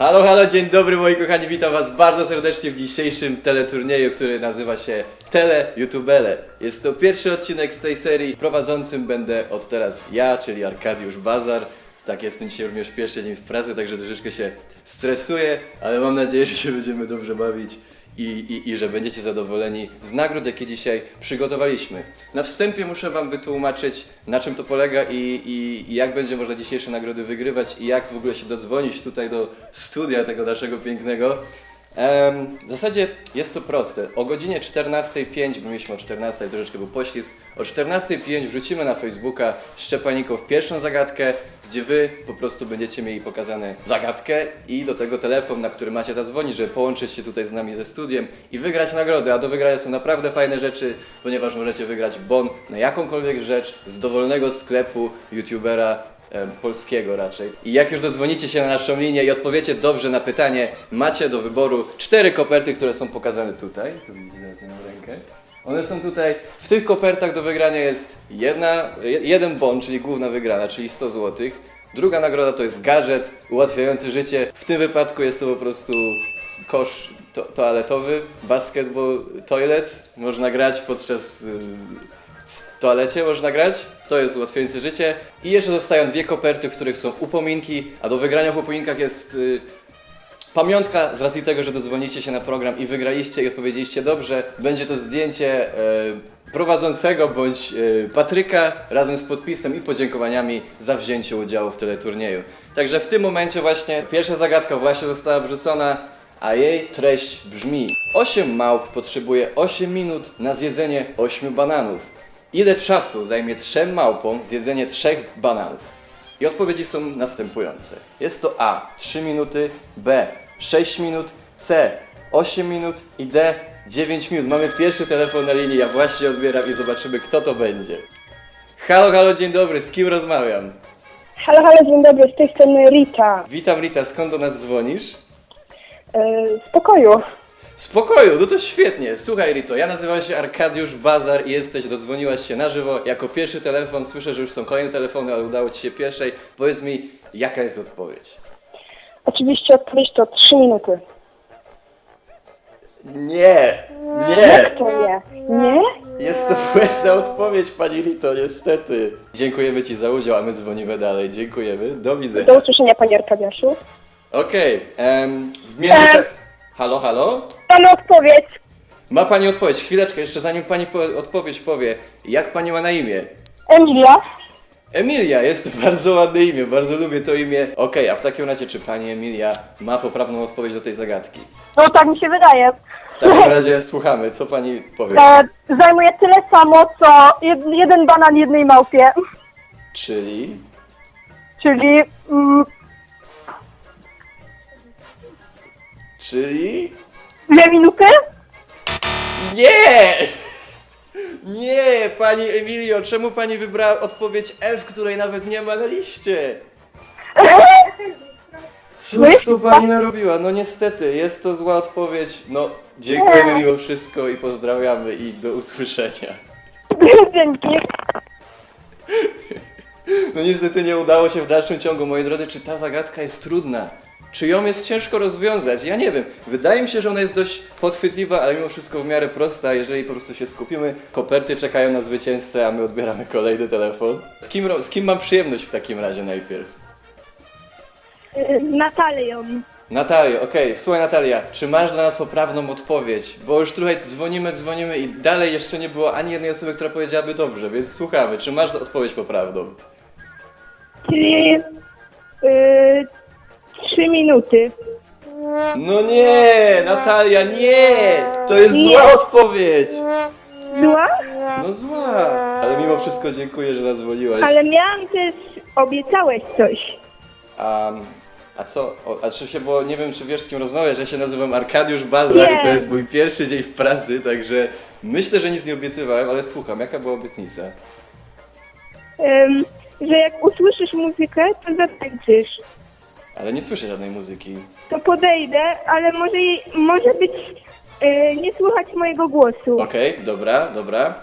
Halo, halo, dzień dobry moi kochani, witam was bardzo serdecznie w dzisiejszym teleturnieju, który nazywa się Tele YouTubele. Jest to pierwszy odcinek z tej serii, prowadzącym będę od teraz ja, czyli Arkadiusz Bazar. Tak, jestem dzisiaj również pierwszy dzień w pracy, także troszeczkę się stresuję, ale mam nadzieję, że się będziemy dobrze bawić i, i, i że będziecie zadowoleni z nagród, jakie dzisiaj przygotowaliśmy. Na wstępie muszę Wam wytłumaczyć, na czym to polega i, i, i jak będzie można dzisiejsze nagrody wygrywać i jak w ogóle się dodzwonić tutaj do studia tego naszego pięknego. W zasadzie jest to proste. O godzinie 14.05, bo mieliśmy o 14.00, troszeczkę był poślizg, o 14.05 wrzucimy na Facebooka Szczepaników pierwszą zagadkę, gdzie Wy po prostu będziecie mieli pokazane zagadkę i do tego telefon, na który macie zadzwonić, żeby połączyć się tutaj z nami ze studiem i wygrać nagrody. A do wygrania są naprawdę fajne rzeczy, ponieważ możecie wygrać bon na jakąkolwiek rzecz z dowolnego sklepu youtubera polskiego raczej. I jak już dodzwonicie się na naszą linię i odpowiecie dobrze na pytanie, macie do wyboru cztery koperty, które są pokazane tutaj. Tu widzicie, teraz moją rękę. One są tutaj. W tych kopertach do wygrania jest jedna, je- jeden bon, czyli główna wygrana, czyli 100 zł. Druga nagroda to jest gadżet ułatwiający życie. W tym wypadku jest to po prostu kosz to toaletowy, basketball toilet. Można grać podczas y, w toalecie można grać, to jest ułatwiające życie. I jeszcze zostają dwie koperty, w których są upominki, a do wygrania w upominkach jest y, pamiątka z racji tego, że dodzwonicie się na program i wygraliście i odpowiedzieliście dobrze. Będzie to zdjęcie y, prowadzącego bądź y, Patryka razem z podpisem i podziękowaniami za wzięcie udziału w teleturnieju. Także w tym momencie właśnie pierwsza zagadka właśnie została wrzucona a jej treść brzmi: 8 małp potrzebuje 8 minut na zjedzenie 8 bananów. Ile czasu zajmie trzem małpom zjedzenie trzech bananów? I odpowiedzi są następujące. Jest to A 3 minuty, B 6 minut, C 8 minut i D 9 minut. Mamy pierwszy telefon na linii, ja właśnie odbieram i zobaczymy kto to będzie. Halo, halo, dzień dobry, z kim rozmawiam? Halo, halo, dzień dobry, z tej strony Rita. Witam Rita, skąd do nas dzwonisz? Yy, z pokoju. Spokoju, no to świetnie. Słuchaj Rito, ja nazywam się Arkadiusz Bazar i jesteś, dodzwoniłaś się na żywo jako pierwszy telefon. Słyszę, że już są kolejne telefony, ale udało Ci się pierwszej. Powiedz mi, jaka jest odpowiedź? Oczywiście odpowiedź to 3 minuty. Nie, nie. Jak to nie? Nie? Jest to błędna odpowiedź, Pani Rito, niestety. Dziękujemy Ci za udział, a my dzwonimy dalej. Dziękujemy, do widzenia. Do usłyszenia, panie Arkadiuszu. Okej, em, w międzyczasie... Halo, halo? Mamy odpowiedź. Ma Pani odpowiedź, chwileczkę, jeszcze zanim Pani po odpowiedź powie. Jak Pani ma na imię? Emilia. Emilia, jest to bardzo ładne imię, bardzo lubię to imię. Okej, a w takim razie, czy pani Emilia ma poprawną odpowiedź do tej zagadki? No tak mi się wydaje. W takim razie słuchamy, co pani powie. E, zajmuje tyle samo, co jed, jeden banan jednej małpie. Czyli. Czyli mm, Czyli. dwie minuty? Nie! Nie, pani Emilio, czemu pani wybrała odpowiedź F, której nawet nie ma na liście? Cóż to pani narobiła? No niestety, jest to zła odpowiedź. No, dziękujemy mimo wszystko i pozdrawiamy i do usłyszenia. Dzięki. No niestety nie udało się w dalszym ciągu, moi drodzy, czy ta zagadka jest trudna? Czy ją jest ciężko rozwiązać? Ja nie wiem. Wydaje mi się, że ona jest dość podchwytliwa, ale mimo wszystko w miarę prosta. Jeżeli po prostu się skupimy, koperty czekają na zwycięzcę, a my odbieramy kolejny telefon. Z kim, ro- z kim mam przyjemność w takim razie najpierw? Yy, Natalią. Natalio, okej, słuchaj Natalia, czy masz dla nas poprawną odpowiedź? Bo już trochę dzwonimy, dzwonimy i dalej jeszcze nie było ani jednej osoby, która powiedziałaby dobrze, więc słuchamy, czy masz odpowiedź poprawną? Czyli yy, trzy minuty. No nie, Natalia, nie! To jest zła Nie. odpowiedź! Zła? No zła! Ale mimo wszystko dziękuję, że zadzwoniłaś. Ale miałam też, obiecałeś coś. A, a co? O, a czy się, bo nie wiem, czy wiesz z kim rozmawiasz, ja się nazywam Arkadiusz Bazar i to jest mój pierwszy dzień w pracy, także myślę, że nic nie obiecywałem, ale słucham, jaka była obietnica? Że jak usłyszysz muzykę, to zatańczysz. Ale nie słyszę żadnej muzyki. To podejdę, ale może, może być e, nie słychać mojego głosu. Okej, dobra, dobra.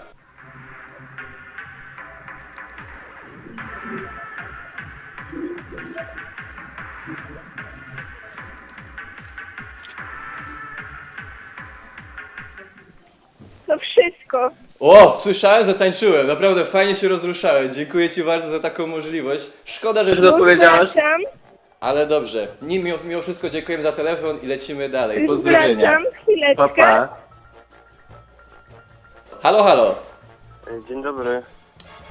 To wszystko. O, słyszałem, zatańczyłem, naprawdę fajnie się rozruszałem. Dziękuję Ci bardzo za taką możliwość. Szkoda, że... Przepraszam ale dobrze. Nim- Mimo, mimo wszystko dziękujemy za telefon i lecimy dalej. Pozdrowienia. wracam, chwileczkę. Pa, pa. Halo, halo. Dzień dobry.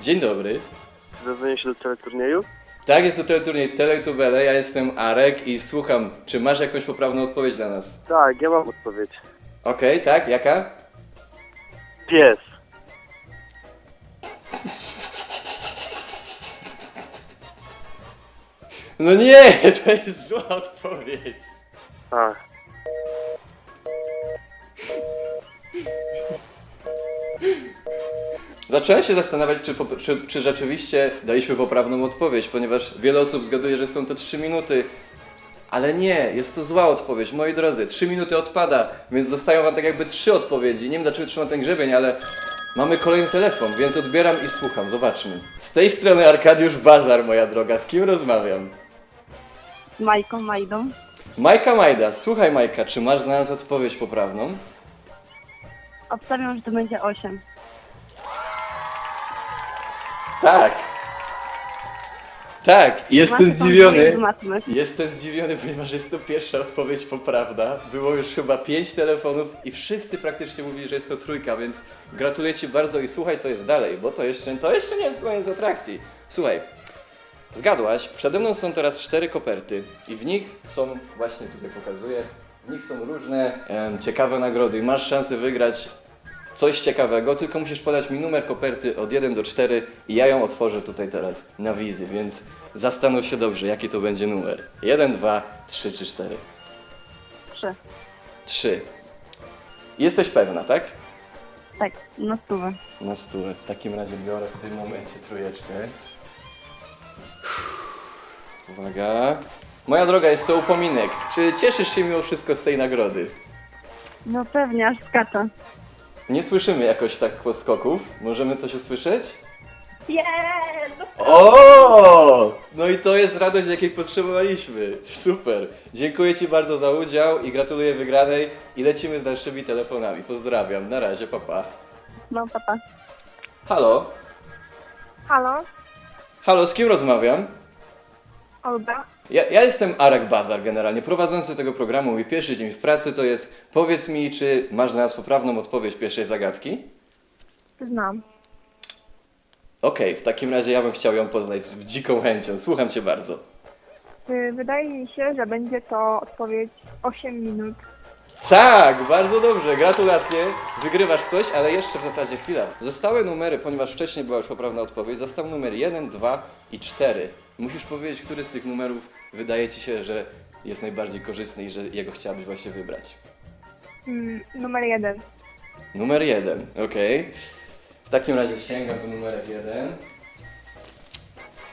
Dzień dobry. Zadzwonię się do teleturnieju? Tak, jest to teleturniej Teletubele. Ja jestem Arek i słucham, czy masz jakąś poprawną odpowiedź dla nas? Tak, ja mam odpowiedź. Okej, tak? Jaka? Pies. No nie, to jest zła odpowiedź. A, Zacząłem się zastanawiać, czy, po- czy, czy rzeczywiście daliśmy poprawną odpowiedź, ponieważ wiele osób zgaduje, że są to 3 minuty. Ale nie, jest to zła odpowiedź, moi drodzy. 3 minuty odpada, więc zostają wam tak jakby trzy odpowiedzi. Nie wiem dlaczego trzymam ten grzebień, ale mamy kolejny telefon, więc odbieram i słucham. Zobaczmy. Z tej strony Arkadiusz Bazar, moja droga. Z kim rozmawiam? Majką, Majdą. Majka Majda. Słuchaj Majka, czy masz dla nas odpowiedź poprawną? Obstawiam, że to będzie 8. Tak. Tak, jestem zdziwiony. Jestem zdziwiony, ponieważ jest to pierwsza odpowiedź poprawna. Było już chyba pięć telefonów i wszyscy praktycznie mówili, że jest to trójka, więc gratuluję Ci bardzo i słuchaj, co jest dalej, bo to jeszcze, to jeszcze nie jest koniec atrakcji. Słuchaj, zgadłaś, przede mną są teraz cztery koperty i w nich są, właśnie tutaj pokazuję, w nich są różne em, ciekawe nagrody i masz szansę wygrać coś ciekawego, tylko musisz podać mi numer koperty od 1 do 4 i ja ją otworzę tutaj teraz na wizji, więc zastanów się dobrze, jaki to będzie numer. 1, 2, 3 czy 4? 3. 3. Jesteś pewna, tak? Tak, na stówę. Na stówę. W takim razie biorę w tym momencie trójeczkę. Uwaga. Moja droga, jest to upominek. Czy cieszysz się mimo wszystko z tej nagrody? No pewnie, aż skaczę. Nie słyszymy jakoś tak podskoków. Możemy coś usłyszeć? Jest! O! No i to jest radość, jakiej potrzebowaliśmy. Super. Dziękuję Ci bardzo za udział i gratuluję wygranej i lecimy z dalszymi telefonami. Pozdrawiam. Na razie, papa. No, papa. Halo? Halo? Halo, z kim rozmawiam? Olga? Ja, ja jestem Arek Bazar generalnie, prowadzący tego programu. Mój pierwszy dzień w pracy to jest powiedz mi, czy masz na nas poprawną odpowiedź pierwszej zagadki? Znam. Okej, w takim razie ja bym chciał ją poznać z dziką chęcią. Słucham Cię bardzo. Y, Wydaje mi się, że będzie to odpowiedź 8 minut. Tak, bardzo dobrze, gratulacje. Wygrywasz coś, ale jeszcze w zasadzie chwila. Zostały numery, ponieważ wcześniej była już poprawna odpowiedź, został numer 1, 2 i 4. Musisz powiedzieć, który z tych numerów wydaje Ci się, że jest najbardziej korzystny i że jego chciałabyś właśnie wybrać. Mm, numer 1. Numer 1, okej. W takim razie sięgam do numerek 1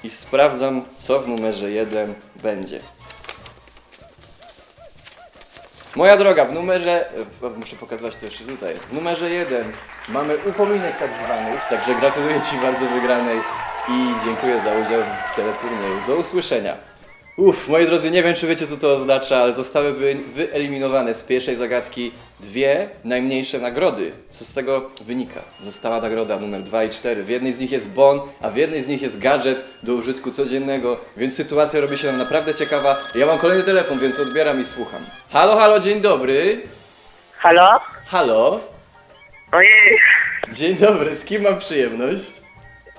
i sprawdzam, co w numerze 1 będzie. Moja droga, w numerze. w- Muszę pokazywać to jeszcze tutaj. W numerze 1 mamy upominek tak zwany. Także gratuluję Ci bardzo wygranej i dziękuję za udział w teleturnieju. Do usłyszenia. Uff, moi drodzy, nie wiem czy wiecie co to oznacza, ale zostały wy, wyeliminowane z pierwszej zagadki dwie najmniejsze nagrody. Co z tego wynika? Została nagroda numer 2 i 4. W jednej z nich jest bon, a w jednej z nich jest gadżet do użytku codziennego, więc sytuacja robi się nam naprawdę ciekawa. Ja mam kolejny telefon, więc odbieram i słucham. Halo, halo, dzień dobry. Halo? Halo. Ojej, Dzień dobry, z kim mam przyjemność?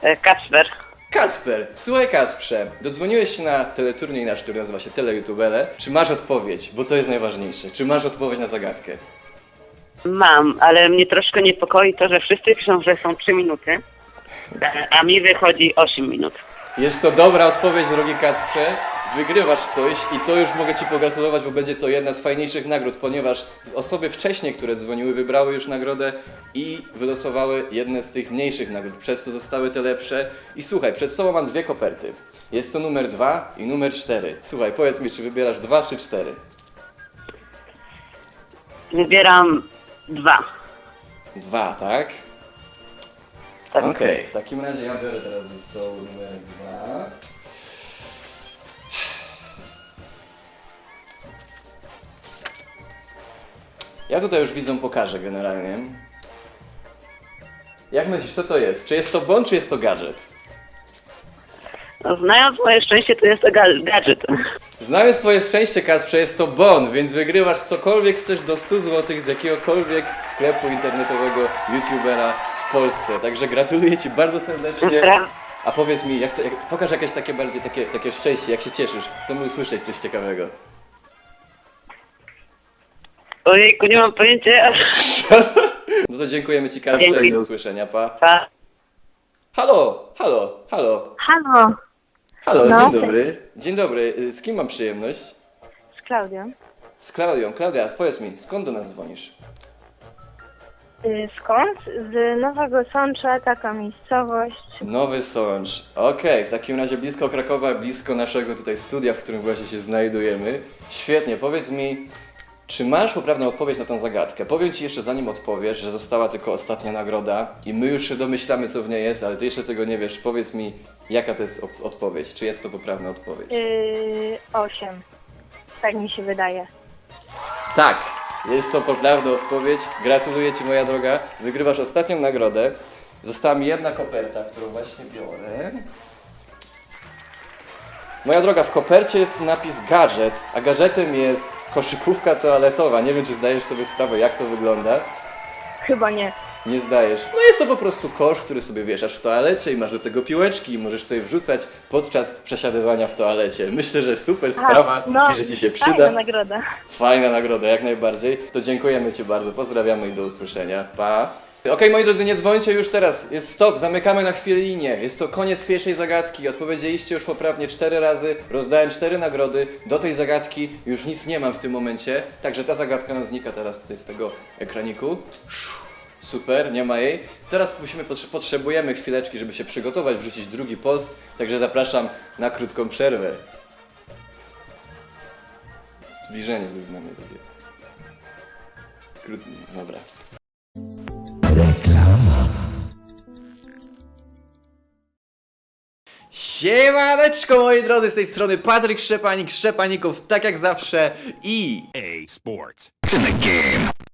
e, Kacper. Kasper, słuchaj Kasprze, dodzwoniłeś się na teleturniej nasz, który nazywa się TeleYoutubele. Czy masz odpowiedź? Bo to jest najważniejsze. Czy masz odpowiedź na zagadkę? Mam, ale mnie troszkę niepokoi to, że wszyscy piszą, że są 3 minuty, a mi wychodzi 8 minut. Jest to dobra odpowiedź, drogi Kasprze. Wygrywasz coś i to już mogę Ci pogratulować, bo będzie to jedna z fajniejszych nagród, ponieważ osoby wcześniej, które dzwoniły, wybrały już nagrodę i wylosowały jedne z tych mniejszych nagród, przez co zostały te lepsze. I słuchaj, przed sobą mam dwie koperty. Jest to numer dwa i numer cztery. Słuchaj, powiedz mi, czy wybierasz dwa czy cztery? Wybieram dwa. Dwa, tak? Tak. Okej, w takim razie ja biorę teraz ze stołu numer dwa. Ja tutaj już widzą pokażę generalnie. Jak myślisz, co to jest? Czy jest to bon, czy jest to gadżet? No, znając moje szczęście, to jest to ga- gadżet. Znając swoje szczęście, Kasprze, jest to bon, więc wygrywasz cokolwiek chcesz do 100 zł z jakiegokolwiek sklepu internetowego youtubera w Polsce. Także gratuluję Ci bardzo serdecznie. Pra- A powiedz mi, jak to, jak, pokaż jakieś takie bardziej takie, takie szczęście, jak się cieszysz. Chcemy usłyszeć coś ciekawego. Ojejku, nie mam pojęcia. No to dziękujemy Ci Kasprze i Dziękuję. do usłyszenia, pa. Pa. Halo, halo, halo, Halo, halo, No. dzień dobry. Dzień dobry, Y, z kim mam przyjemność? z Klaudią. Z Klaudią. Klaudia, powiedz mi, skąd do nas dzwonisz? Y, Skąd? Z Nowego Sącza, taka miejscowość. Nowy Sącz. Okej, w takim razie blisko Krakowa, blisko naszego tutaj studia, w którym właśnie się znajdujemy. Świetnie, powiedz mi, czy masz poprawną odpowiedź na tą zagadkę? Powiem Ci jeszcze zanim odpowiesz, że została tylko ostatnia nagroda i my już się domyślamy co w niej jest, ale Ty jeszcze tego nie wiesz. Powiedz mi, jaka to jest op- odpowiedź? Czy jest to poprawna odpowiedź? Yy, osiem. Tak mi się wydaje. Tak, jest to poprawna odpowiedź. Gratuluję Ci, moja droga. Wygrywasz ostatnią nagrodę. Została mi jedna koperta, którą właśnie biorę. Moja droga, w kopercie jest napis gadżet, a gadżetem jest koszykówka toaletowa. Nie wiem, czy zdajesz sobie sprawę, jak to wygląda. Chyba nie. Nie zdajesz. No jest to po prostu kosz, który sobie wieszasz w toalecie i masz do tego piłeczki i możesz sobie wrzucać podczas przesiadywania w toalecie. Myślę, że super sprawa no, i że Ci się Fajna przyda. nagroda. Fajna nagroda, jak najbardziej. To dziękujemy Ci bardzo, pozdrawiamy i do usłyszenia. Pa! Okej, moi drodzy, nie dzwońcie już teraz. Jest stop, zamykamy na chwilę linię. Jest to koniec pierwszej zagadki. Odpowiedzieliście już poprawnie cztery razy. Rozdałem cztery nagrody. Do tej zagadki już nic nie mam w tym momencie. Także ta zagadka nam znika teraz tutaj z tego ekraniku. Super, nie ma jej. Teraz musimy, potrze- potrzebujemy chwileczki, żeby się przygotować, wrzucić drugi post. Także zapraszam na krótką przerwę. Zbliżenie lubię. Krót... Dobra. Siemaneczko moi drodzy, z tej strony Patryk Szczepanik, Szczepaników, tak jak zawsze i... A Sports. It's in the game.